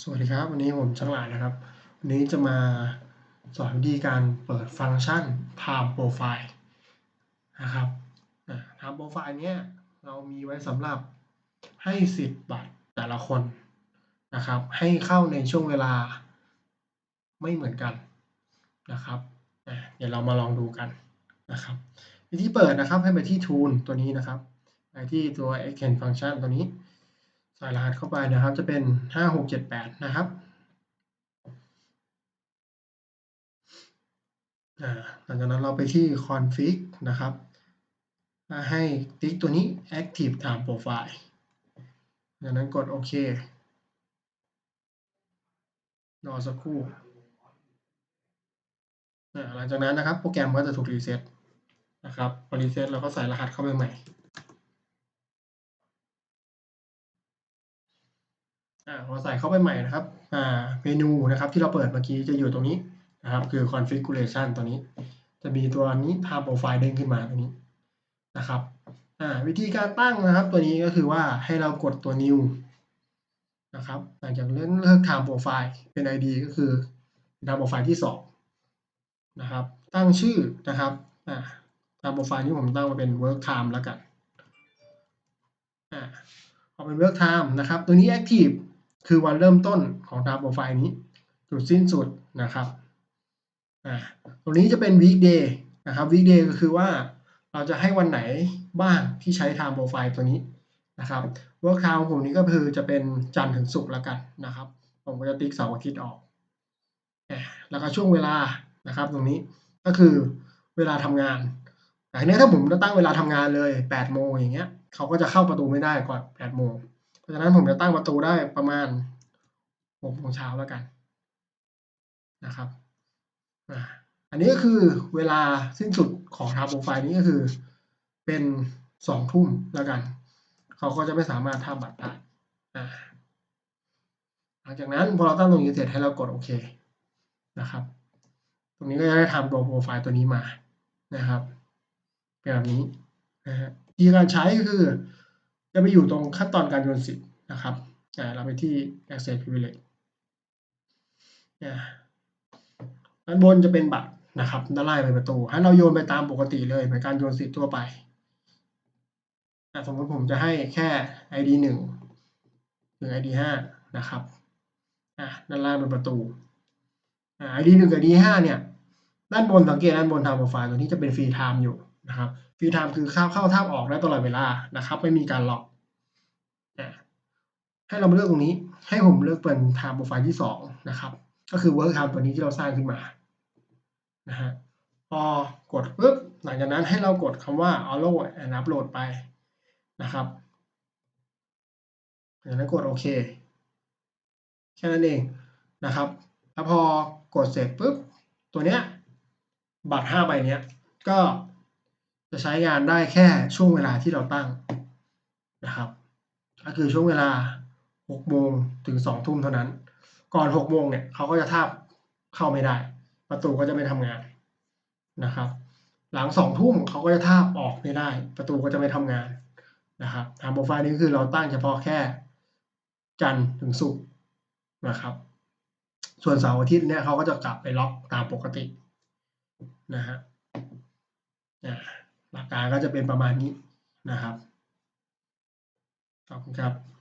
สวัสดีครับ วันนี้ผมช่างหลานนะครับ วันนี้จะมาสอนวิธีการเปิดฟังก์ชัน Time Profile นะครับ Time Profile เนี้ยเรามีไว้สำหรับให้สิทธิ์บัตรแต่ละคนนะครับ ให้เข้าในช่วงเวลาไม่เหมือนกันนะครับเดี๋ยวเรามาลองดูกันนะครับ วิธีเปิดนะครับให้ไปที่ Tool ตัวนี้นะครับ ไปที่ตัว Extend Function ตัวนี้ ใส่รหัสเข้าไปนะครับ จะเป็นห้าหกเจ็ดแปดนะครับหลังจากนั้นเราไปที่ config นะครับให้ติ๊กตัวนี้ active time profile จากนั้นกดโอเครอสักครู่หลังจากนั้นนะครับ โปรแกรมก็จะถูกรีเซ็ตนะครับพอรีเซ็ตเราก็ใส่รหัสเข้าไปใหม่ พอใส่เข้าไปใหม่นะครับเมนูนะครับที่เราเปิดเมื่อกี้จะอยู่ตรงนี้นะครับคือ configuration ตัวนี้ จะมีตัวนี้ time profile เด้งขึ้นมาตรงนี้นะครับวิธีการตั้งนะครับ ตัวนี้ก็คือว่าให้เรากดตัว new นะครับหลังจากเลือกเลือก time profile เป็น id ก็คือ time profile ที่2นะครับ ตั้งชื่อนะครับ time profile นี้ผมตั้งมาเป็น work time แล้วกันพอเป็น work time นะครับ ตัวนี้ active คือวันเริ่มต้นของ time profile นี้ จุดสิ้นสุดนะครับตรงนี้จะเป็น weekday นะครับ weekday ก็คือว่าเราจะให้วันไหนบ้างที่ใช้ time profile ตัวนี้นะครับ work time ผมนี้ก็คือจะเป็นจันทร์ถึงศุกร์แล้วกันนะครับ ผมก็จะติ๊กเสาร์อาทิตย์ออก แล้วก็ช่วงเวลานะครับ ตรงนี้ก็คือเวลาทำงานแต่ทีนี้ถ้าผมจะตั้งเวลาทำงานเลย8โมงอย่างเงี้ยเขาก็จะเข้าประตูไม่ได้ก่อน8โมง ราะฉะนั้นผมจะตั้งประตูได้ประมาณ6โมงเช้าแล้วกันนะครับอันนี้ก็คือเวลาสิ้นสุดของทาโปรไฟล์นี้ก็คือเป็นสองทุ่มแล้วกัน เขาก็จะไม่สามารถทำบัตรได้หลังจากนั้นพอเราตั้งตรงนี้เสร็จให้เรากดโอเคนะครับ ตรงนี้ก็จะได้ทำตัวโปรไฟล์ตัวนี้มานะครับเป็นแบบนี้นะฮะวิธีการใช้ก็คือ จะไปอยู่ตรงขั้นตอนการโยนสิทธิ์นะครับเราไปที่ access privilege ด้านบนจะเป็นบัตรนะครับด้านล่างเป็นประตู ให้เราโยนไปตามปกติเลยเหมือนการโยนสิทธิ์ทั่วไปสมมติผมจะให้แค่ ID หนึ่งถึง ID ห้านะครับด้านล่างเป็นประตู ID หนึ่งกับ ID ห้าเนี่ย ด้านบนสังเกตด้านบนทางโปรไฟล์ตัวนี้จะเป็นฟรีไทม์อยู่ นะครับฟรีไทม์คือเข้าเข้าท่าออกได้ตลอดเวลานะครับ ไม่มีการล็อกให้เรามาเลือกตรงนี้ ให้ผมเลือกเป็นไทม์โปรไฟล์ที่สองนะครับ ก็คือ work time ตัวนี้ที่เราสร้างขึ้นมานะฮะพอกดปุ๊บหลังจากนั้นให้เรากดคำว่า allow and upload ไปนะครับหลังจากนั้นกดโอเคแค่นั้นเองนะครับ แล้วพอกดเสร็จปุ๊บตัวเนี้ยบัตรห้าใบเนี้ยก็ จะใช้งานได้แค่ช่วงเวลาที่เราตั้งนะครับ ก็คือช่วงเวลาหกโมงถึงสองทุ่มเท่านั้น ก่อนหกโมงเนี่ยเขาก็จะทาบเข้าไม่ได้ ประตูก็จะไม่ทำงานนะครับ หลังสองทุ่มเขาก็จะทาบออกไม่ได้ ประตูก็จะไม่ทำงานนะครับทำโปรไฟล์นี้คือเราตั้งเฉพาะแค่ จันทร์ถึงศุกร์นะครับ ส่วนเสาร์อาทิตย์เนี่ยเขาก็จะกลับไปล็อกตามปกตินะฮะ หลักการก็จะเป็นประมาณนี้นะครับ ขอบคุณครับ